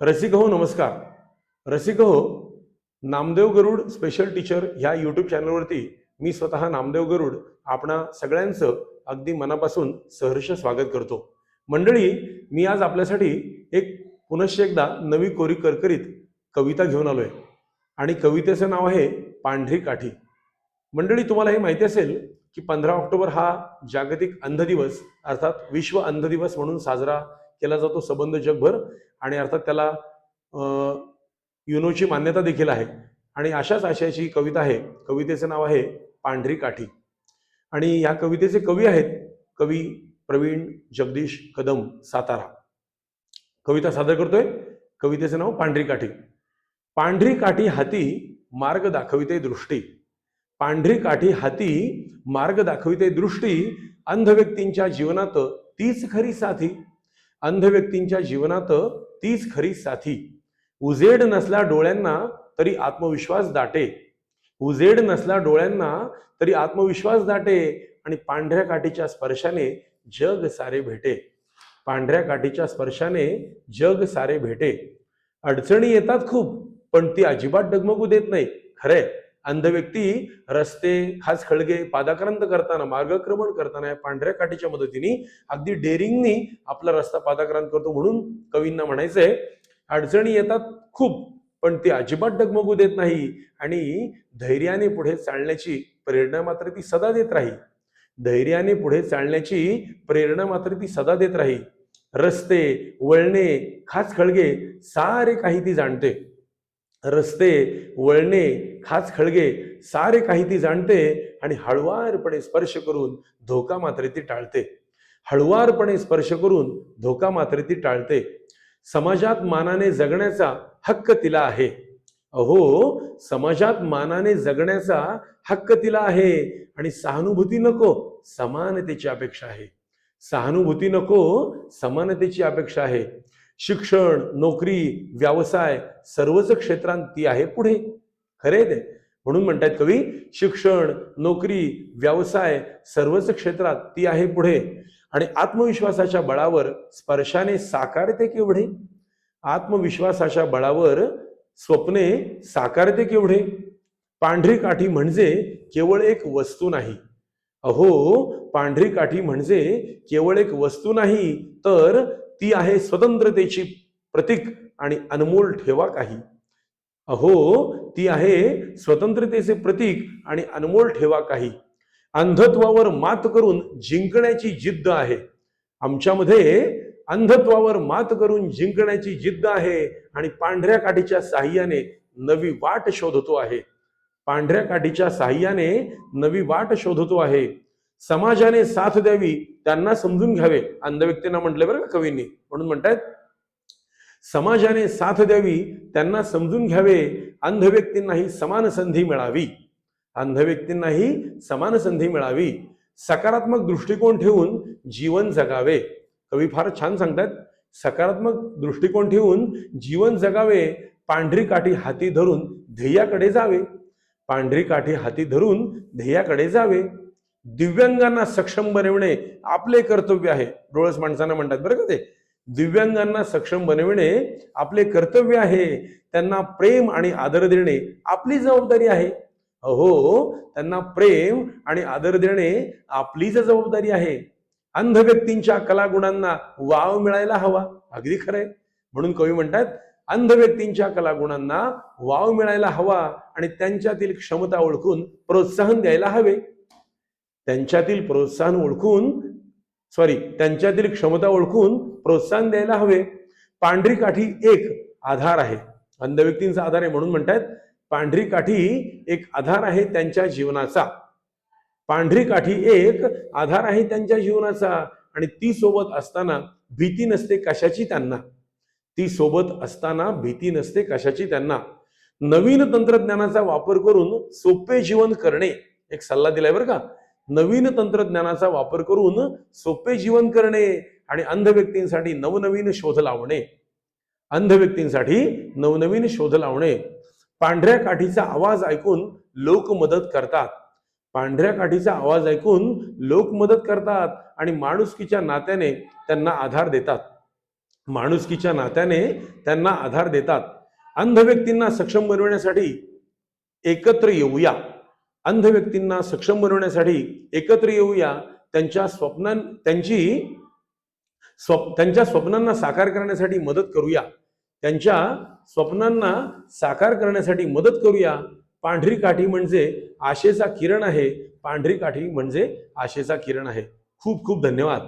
रसिक हो नमस्कार. रसिक हो नामदेव गरुड स्पेशल टीचर ह्या यूट्यूब चॅनलवरती मी स्वतः नामदेव गरुड आपणा सगळ्यांचं अगदी मनापासून सहर्ष स्वागत करतो. मंडळी मी आज आपल्यासाठी एक पुनश्च एकदा नवी कोरी करकरीत कविता घेऊन आलोय. आणि कवितेचं नाव आहे पांढरी काठी. मंडळी तुम्हाला हे माहिती असेल की पंधरा ऑक्टोबर हा जागतिक अंध दिवस अर्थात विश्व अंध दिवस म्हणून साजरा केला जातो सबंध जगभर. आणि अर्थात त्याला युनोची मान्यता देखील आहे. आणि अशाच आशयाची कविता आहे. कवितेचं नाव आहे पांढरी काठी. आणि या कवितेचे कवी आहेत कवी प्रवीण जगदीश कदम सातारा. कविता सादर करतोय. कवितेचं नाव पांढरी काठी. पांढरी काठी हाती मार्ग दाखविते दृष्टी. पांढरी काठी हाती मार्ग दाखविते दृष्टी. अंध व्यक्तींच्या जीवनात तीच खरी साथी. अंध व्यक्तींच्या जीवनात तीच खरी साथी. उजेड नसला डोळ्यांना तरी आत्मविश्वास दाटे. उजेड नसला डोळ्यांना तरी आत्मविश्वास दाटे आणि पांढऱ्या काठीच्या स्पर्शाने जग सारे भेटे. पांढऱ्या काठीच्या स्पर्शाने जग सारे भेटे. अडचणी येतात खूप पण ती अजिबात डगमगू देत नाही. खरंय. अंध व्यक्ती रस्ते खास खळगे पादाक्रांत करताना मार्गक्रमण करताना या पांढऱ्या काठीच्या मदतीने अगदी डेअरिंगनी आपला रस्ता पादाक्रांत करतो म्हणून कवींना म्हणायचंय अडचणी येतात खूप पण ती अजिबात डगमगू देत नाही आणि धैर्याने पुढे चालण्याची प्रेरणा मात्र ती सदा देत राही. धैर्याने पुढे चालण्याची प्रेरणा मात्र ती सदा देत राही. रस्ते वळणे खास खळगे सारे काही ती जाणते. रस्ते वळणे खास खळगे सारे काही ती जाणते आणि हळुवारपणे स्पर्श करून धोका मात्र ती टाळते. हळुवारपणे स्पर्श करून धोका मात्र ती टाळते. समाजात मानाने जगण्याचा हक्क तिला आहे. अहो समाजात मानाने जगण्याचा हक्क तिला आहे आणि सहानुभूती नको समानतेची अपेक्षा आहे. सहानुभूती नको समानतेची अपेक्षा आहे. शिक्षण नोकरी व्यवसाय सर्वच क्षेत्रांत ती आहे पुढे. खरे ते. म्हणून म्हणतात कवी शिक्षण नोकरी व्यवसाय सर्वच क्षेत्रात ती आहे पुढे. आणि आत्मविश्वासाच्या बळावर स्पर्शाने साकारते केवढे? आत्मविश्वासाच्या बळावर स्वप्ने साकारते केवढे? पांढरी काठी म्हणजे केवळ एक वस्तू नाही. अहो पांढरी काठी म्हणजे केवळ एक वस्तू नाही तर ती आहे स्वतंत्रतेची प्रतीक आणि अनमोल ठेवा काही. अहो ती आहे स्वतंत्रतेचे प्रतीक आणि अनमोल ठेवा काही. अंधत्वावर मात करून जिंकण्याची जिद्द आहे. आमच्यामध्ये अंधत्वावर मात करून जिंकण्याची जिद्द आहे आणि पांढऱ्या काठीच्या साह्याने नवी वाट शोधतो आहे. पांढऱ्या काठीच्या साह्याने नवी वाट शोधतो आहे. समाजाने साथ द्यावी त्यांना समजून घ्यावे. अंध व्यक्तींना म्हटले बरं का कवींनी. म्हणून म्हणतायत समाजाने साथ द्यावी त्यांना समजून घ्यावे अंध व्यक्तींनाही समान संधी मिळावी. अंध व्यक्तींनाही समान संधी मिळावी. सकारात्मक दृष्टिकोन ठेवून जीवन जगावे. कवी फार छान सांगतात सकारात्मक दृष्टिकोन ठेवून जीवन जगावे पांढरी काठी हाती धरून ध्येयाकडे जावे. पांढरी काठी हाती धरून ध्येयाकडे जावे. दिव्यांगांना सक्षम बनविणे आपले कर्तव्य आहे. डोळस माणसांना म्हणतात बरं का ते? दिव्यांगांना सक्षम बनविणे आपले कर्तव्य आहे. त्यांना प्रेम आणि आदर देणे आपली जबाबदारी आहे. अहो त्यांना प्रेम आणि आदर देणे आपलीच जबाबदारी आहे. अंध व्यक्तींच्या कलागुणांना वाव मिळायला हवा. अगदी खरंय म्हणून कवी म्हणतात अंध व्यक्तींच्या कलागुणांना वाव मिळायला हवा आणि त्यांच्यातील क्षमता ओळखून प्रोत्साहन द्यायला हवे. त्यांच्यातील प्रोत्साहन ओळखून सॉरी त्यांच्यातील क्षमता ओळखून प्रोत्साहन द्यायला हवे. पांढरी काठी एक आधार आहे. अंध व्यक्तींचा आधार आहे म्हणून म्हणतात पांढरी काठी एक आधार आहे त्यांच्या जीवनाचा. पांढरी काठी एक आधार आहे त्यांच्या जीवनाचा. आणि ती सोबत असताना भीती नसते कशाची त्यांना. ती सोबत असताना भीती नसते कशाची त्यांना. नवीन तंत्रज्ञानाचा वापर करून सोपे जीवन करणे. एक सल्ला दिलाय बरं का? नवीन तंत्रज्ञानाचा वापर करून सोपे जीवन करणे आणि अंध व्यक्तींसाठी नवनवीन शोध लावणे. अंध व्यक्तींसाठी नवनवीन शोध लावणे. पांढऱ्या काठीचा आवाज ऐकून लोक मदत करतात. पांढऱ्या काठीचा आवाज ऐकून लोक मदत करतात आणि माणुसकीच्या नात्याने त्यांना आधार देतात. माणुसकीच्या नात्याने त्यांना आधार देतात. अंध व्यक्तींना सक्षम बनवण्यासाठी एकत्र येऊया. अंध व्यक्तींना सक्षम बनवण्यासाठी एकत्र येऊया त्यांच्या स्वप्नां त्यांची स्वप त्यांच्या स्वप्नांना साकार करण्यासाठी मदत करूया. त्यांच्या स्वप्नांना साकार करण्यासाठी मदत करूया. पांढरी काठी म्हणजे आशेचा किरण आहे. पांढरी काठी म्हणजे आशेचा किरण आहे. खूप खूप धन्यवाद.